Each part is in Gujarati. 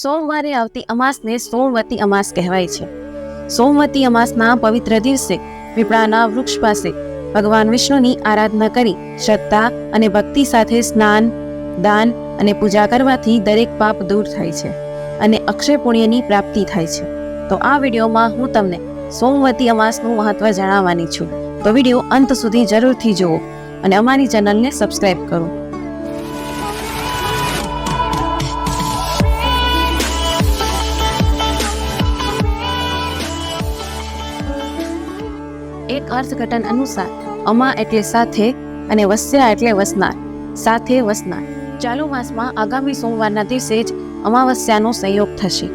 સોમવારે આવતી અમાસને સોમવતી અમાસ કહેવાય છે. સોમવતી અમાસના પવિત્ર દિવસે પીપળાના વૃક્ષ પાસે ભગવાન વિષ્ણુની આરાધના કરી શ્રદ્ધા અને ભક્તિ સાથે સ્નાન, દાન અને પૂજા કરવાથી દરેક પાપ દૂર થાય છે અને અક્ષય પુણ્યની પ્રાપ્તિ થાય છે. તો આ વિડીયોમાં હું તમને સોમવતી અમાસનું મહત્વ જણાવવાની છું. તો વીડિયો અંત સુધી જરૂરથી જુઓ અને અમારી ચેનલને સબસ્ક્રાઈબ કરો. એક અર્થઘટન અનુસાર અમા એટલે સાથે અને વસ્યા એટલે વસનાર, સાથે વસનાર. ચાલુ માસમાં આગામી સોમવારના દિવસે જ અમાવસ્યાનો સંયોગ થશે.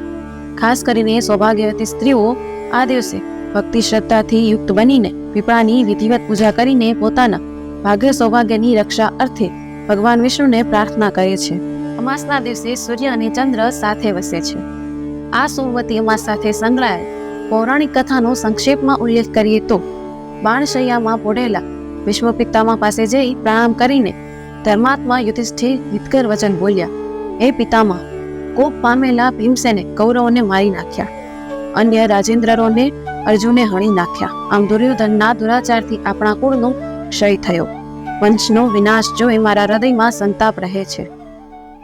ખાસ કરીને સૌભાગ્યવતી સ્ત્રીઓ આ દિવસે ભક્તિ શ્રદ્ધાથી યુક્ત બનીને પીપળાની વિધિવત પૂજા કરીને પોતાના ભાગ્ય સૌભાગ્યની રક્ષા અર્થે ભગવાન વિષ્ણુને પ્રાર્થના કરે છે. અમાસના દિવસે સૂર્ય અને ચંદ્ર સાથે વસે છે. આ સોમવતી અમાસ સાથે સંકળાયેલ પૌરાણિક કથાનો સંક્ષેપમાં ઉલ્લેખ કરીએ તો બાણશૈયામાં પોઢેલા વિશ્વ પિતામાં પાસે જઈ પ્રણામ કરીને ધર્માત્મા યુધિષ્ઠિર હિતકર વચન બોલ્યા, હે પિતામાં, કોપ પામેલા ભીમસેને કૌરવોને મારી નાખ્યા, અન્ય રાજેન્દ્રરોને અર્જુને હણી નાખ્યા. આમ દુર્યોધનના દુરાચારથી આપણા કુળનો ક્ષય થયો. વંશનો વિનાશ જોઈ મારા હૃદયમાં સંતાપ રહે છે.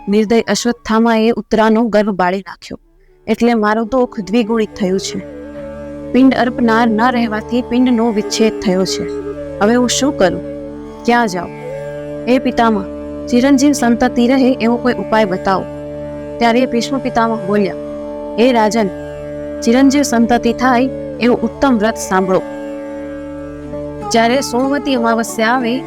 નિર્દય અશ્વત્થામાએ ઉત્તરાનો ગર્ભ બાળી નાખ્યો. એટલે મારું દુઃખ દ્વિગુણિત થયું છે. પિંડ અર્પનાર ન રહેવાથી પિંડનો વિચ્છેદ થયો છે. હવે હું શું કરું? ક્યાં જાઉં? એ પિતામહ, ચિરંજીવ સંતતિ રહે એવો કોઈ ઉપાય બતાવો. ત્યારે ભીષ્મ પિતામહ બોલ્યા, હે રાજન, ચિરંજીવ સંતતિ થાય એવું ઉત્તમ વ્રત સાંભળો. જ્યારે સોમવતી અમાવસ્યા આવે,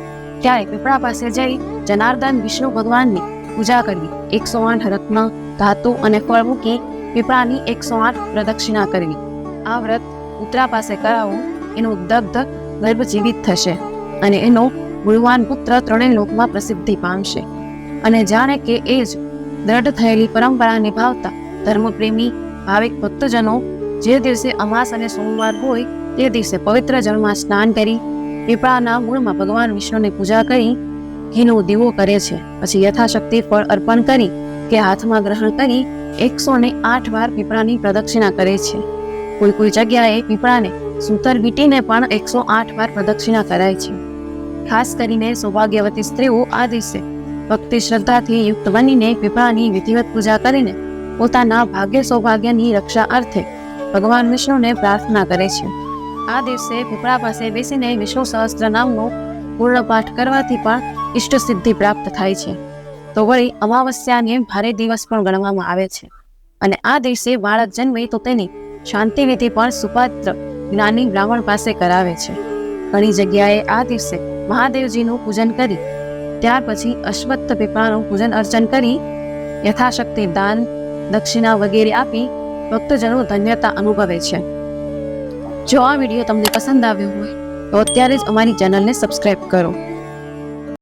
ત્યારે પીપળા પાસે જઈ જનાર્દન વિષ્ણુ ભગવાનની પૂજા કરવી. એકસો આઠ રત્ન, ધાતુ અને ફળ મૂકી પીપળાની એકસો આઠ પ્રદક્ષિણા કરવી. આ વ્રત ઉત્તરા પાસે કરાવવું એનું દગ્ધ ગર્ભ જીવિત થશે અને એનો ગુણવાન પુત્ર ત્રણેય લોકમાં પ્રસિદ્ધિ પામશે. અને જાણે કે એ જ દ્રઢ થયેલી પરંપરા નિભાવતા ધર્મપ્રેમી, ભાવિક ભક્તજનો જે દિવસે અમાસ અને સોમવાર હોય, તે દિવસે પવિત્ર જળમાં સ્નાન કરી, પીપળાના મૂળમાં ભગવાન વિષ્ણુની પૂજા કરી ઘીનો દીવો કરે છે. પછી યથાશક્તિ ફળ અર્પણ કરી, કે હાથમાં ગ્રહણ કરી, એકસો ને આઠ વાર પીપળાની પ્રદક્ષિણા કરે છે. કોઈ કોઈ જગ્યાએ પીપળાને સૂતર વીટીને પણ એકસો આઠ વાર પ્રદક્ષિણા કરાય છે. ખાસ કરીને સૌભાગ્યવતી સ્ત્રીઓ આ દિવસે ભક્તિ શ્રદ્ધાથી યુક્ત બનીને પીપળાની વિધિવત પૂજા કરીને પોતાના ભાગ્ય સૌભાગ્યની રક્ષા અર્થે ભગવાન વિષ્ણુને પ્રાર્થના કરે છે. આ દિવસે પીપળા પાસે બેસીને વિષ્ણુ સહસ્ત્ર નામનો પૂર્ણ પાઠ કરવાથી પણ ઇષ્ટ સિદ્ધિ પ્રાપ્ત થાય છે. તો વળી અમાવસ્યાને ભારે દિવસ પણ ગણવામાં આવે છે. અને આ દિવસે બાળક જન્મે તો તેની શાંતિ વિધિ પણ સુપાત્ર જ્ઞાની બ્રાહ્મણ પાસે કરાવે છે. ઘણી જગ્યાએ આ દિવસે મહાદેવજીનું પૂજન કરી, ત્યાર પછી અશ્વત્થ પીપળાનું પૂજન અર્ચન કરી, યથાશક્તિ દાન, દક્ષિણા વગેરે આપી ભક્તજનો ધન્યતા અનુભવે છે. જો આ વીડિયો તમને પસંદ આવ્યો હોય, તો અત્યારે જ અમારી ચેનલને સબસ્ક્રાઈબ કરો.